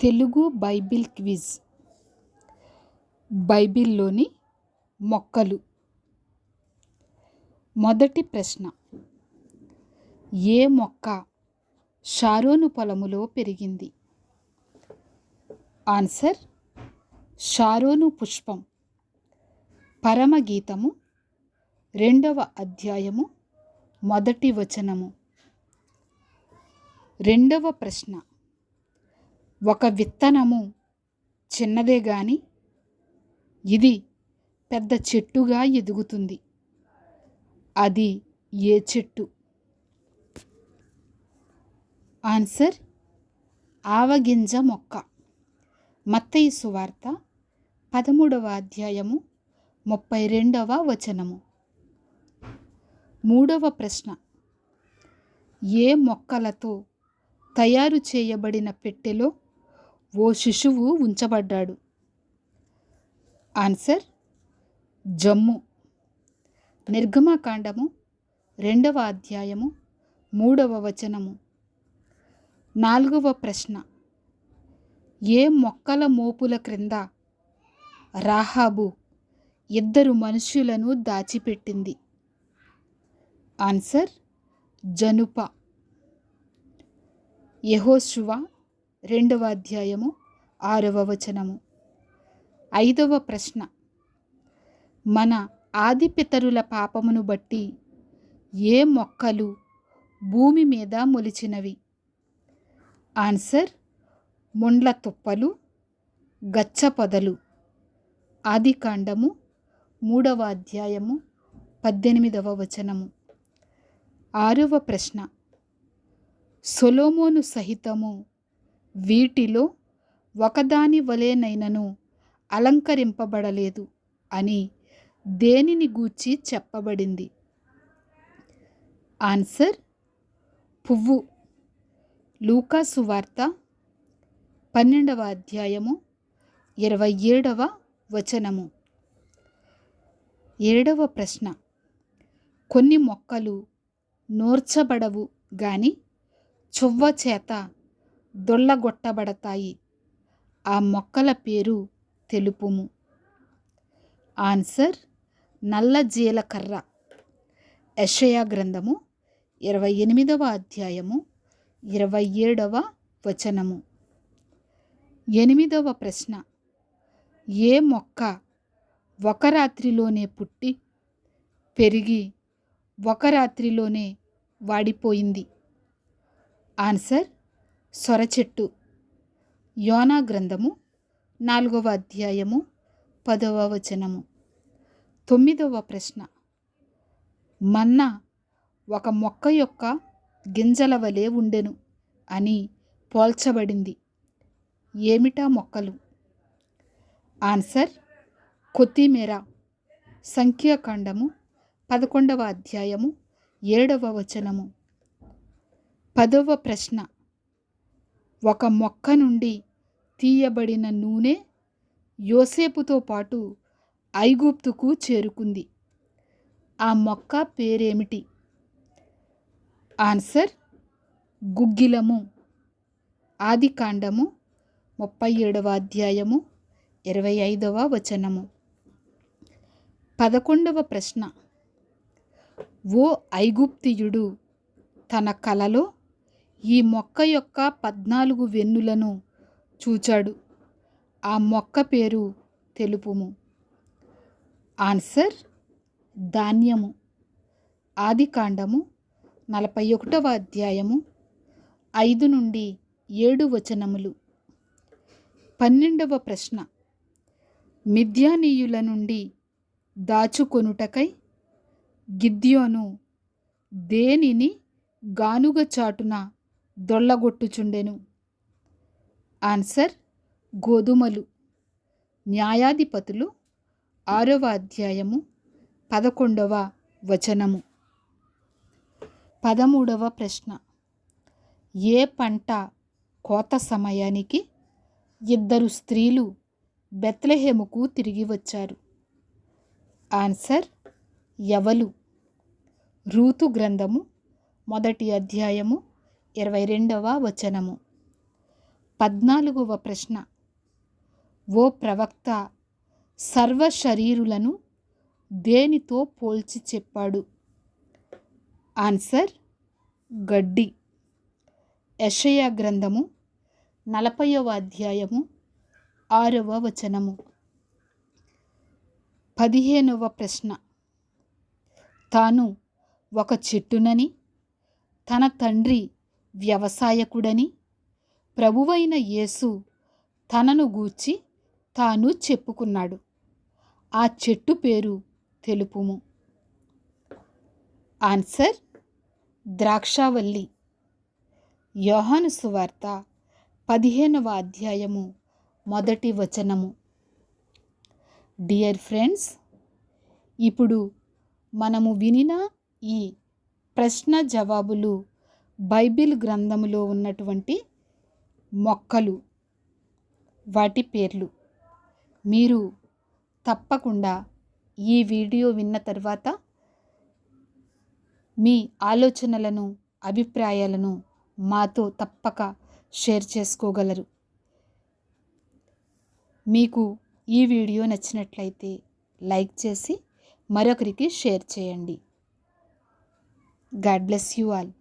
Telugu Bible quiz. బైబిల్లోని మొక్కలు. మొదటి ప్రశ్న. ఏ మొక్క షారోను పొలములో పెరిగింది? ఆన్సర్ షారోను పుష్పం. పరమగీతము రెండవ అధ్యాయము మొదటి వచనము. రెండవ ప్రశ్న. ఒక విత్తనము చిన్నదే గాని ఇది పెద్ద చెట్టుగా ఎదుగుతుంది. అది ఏ చెట్టు? ఆన్సర్ ఆవగింజ మొక్క. మత్తయి సువార్త పదమూడవ అధ్యాయము ముప్పై రెండవ వచనము. మూడవ ప్రశ్న ఏ మొక్కలతో తయారు చేయబడిన పెట్టెలో ఓ శిశువు ఉంచబడ్డాడు. ఆన్సర్ జమ్ము. నిర్గమకాండము రెండవ అధ్యాయము మూడవ వచనము. నాలుగవ ప్రశ్న ఏ మొక్కల మోపుల క్రింద రాహాబు ఇద్దరు మనుష్యులను దాచిపెట్టింది? ఆన్సర్ జనుప. యహోశువ రెండవ అధ్యాయము ఆరవ వచనము. ఐదవ ప్రశ్న. మన ఆదిపితరుల పాపమును బట్టి ఏ మొక్కలు భూమి మీద మొలిచినవి? ఆన్సర్ ముండ్ల తుప్పలు గచ్చ పొదలు. ఆదికాండము మూడవ అధ్యాయము పద్దెనిమిదవ వచనము. ఆరవ ప్రశ్న. సొలోమోను సహితము వీటిలో ఒకదాని వలెనైనను అలంకరింపబడలేదు అని దేనిని గూర్చి చెప్పబడింది? ఆన్సర్ పువ్వు. లూకాసు వార్త పన్నెండవ అధ్యాయము ఇరవై ఏడవ వచనము. ఏడవ ప్రశ్న కొన్ని మొక్కలు నోర్చబడవు గాని చువ్వ చేత దొల్లగొట్టబడతాయి. ఆ మొక్కల పేరు తెలుపుము. ఆన్సర్ నల్ల జీలకర్ర. యషయా గ్రంథము ఇరవై ఎనిమిదవ అధ్యాయము ఇరవై ఏడవ వచనము. ఎనిమిదవ ప్రశ్న ఏ మొక్క ఒక రాత్రిలోనే పుట్టి పెరిగి ఒక రాత్రిలోనే వాడిపోయింది? ఆన్సర్ సొరచెట్టు యోనా గ్రంథము నాలుగవ అధ్యాయము పదవ వచనము. తొమ్మిదవ ప్రశ్న. మన్నా ఒక మొక్క యొక్క గింజల వలె ఉండెను అని పోల్చబడింది. ఏమిటా మొక్కలు? ఆన్సర్ కొత్తిమీర. సంఖ్యాకాండము పదకొండవ అధ్యాయము ఏడవ వచనము. పదవ ప్రశ్న. ఒక మొక్క నుండి తీయబడిన నూనె యోసేపుతో పాటు ఐగుప్తుకు చేరుకుంది. ఆ మొక్క పేరేమిటి? ఆన్సర్ గుగ్గిలము. ఆదికాండము ముప్పై ఏడవ అధ్యాయము ఇరవై ఐదవ వచనము. పదకొండవ ప్రశ్న. ఓ ఐగుప్తియుడు తన కలలో ఈ మొక్క యొక్క పద్నాలుగు వెన్నులను చూచాడు. ఆ మొక్క పేరు తెలుపుము. ఆన్సర్ ధాన్యము. ఆదికాండము నలభై ఒకటవ అధ్యాయము ఐదు నుండి ఏడు వచనములు. పన్నెండవ ప్రశ్న. మిథ్యానీయుల నుండి దాచుకొనుటకై గిద్యోను దేనిని గానుగ చాటున దొల్లగొట్టుచుండెను. ఆన్సర్ గోధుమలు. న్యాయాధిపతులు ఆరవ అధ్యాయము పదకొండవ వచనము. పదమూడవ ప్రశ్న. ఏ పంట కోత సమయానికి ఇద్దరు స్త్రీలు బెత్లహేముకు తిరిగి వచ్చారు? ఆన్సర్ ఎవలు రూతు గ్రంథము మొదటి అధ్యాయము ఇరవై రెండవ వచనము. పద్నాలుగవ ప్రశ్న. ఓ ప్రవక్త సర్వ శరీరులను దేనితో పోల్చి చెప్పాడు? ఆన్సర్ గడ్డి. యషయ గ్రంథము నలభైవ అధ్యాయము ఆరవ వచనము. పదిహేనవ ప్రశ్న. తాను ఒక చెట్టునని తన తండ్రి వ్యవసాయకుడని ప్రభువైన యేసు తనను గూర్చి తాను చెప్పుకున్నాడు. ఆ చెట్టు పేరు తెలుపుము. ఆన్సర్ ద్రాక్షావల్లి. యోహాను సువార్త పదిహేనవ అధ్యాయము మొదటి వచనము. డియర్ ఫ్రెండ్స్ ఇప్పుడు మనము వినిన ఈ ప్రశ్న జవాబులు బైబిల్ గ్రంథములో ఉన్నటువంటి మొక్కలు వాటి పేర్లు. మీరు తప్పకుండా ఈ వీడియో విన్న తర్వాత మీ ఆలోచనలను అభిప్రాయాలను మాతో తప్పక షేర్ చేసుకోగలరు. మీకు ఈ వీడియో నచ్చినట్లయితే లైక్ చేసి మరొకరికి షేర్ చేయండి. God bless you all.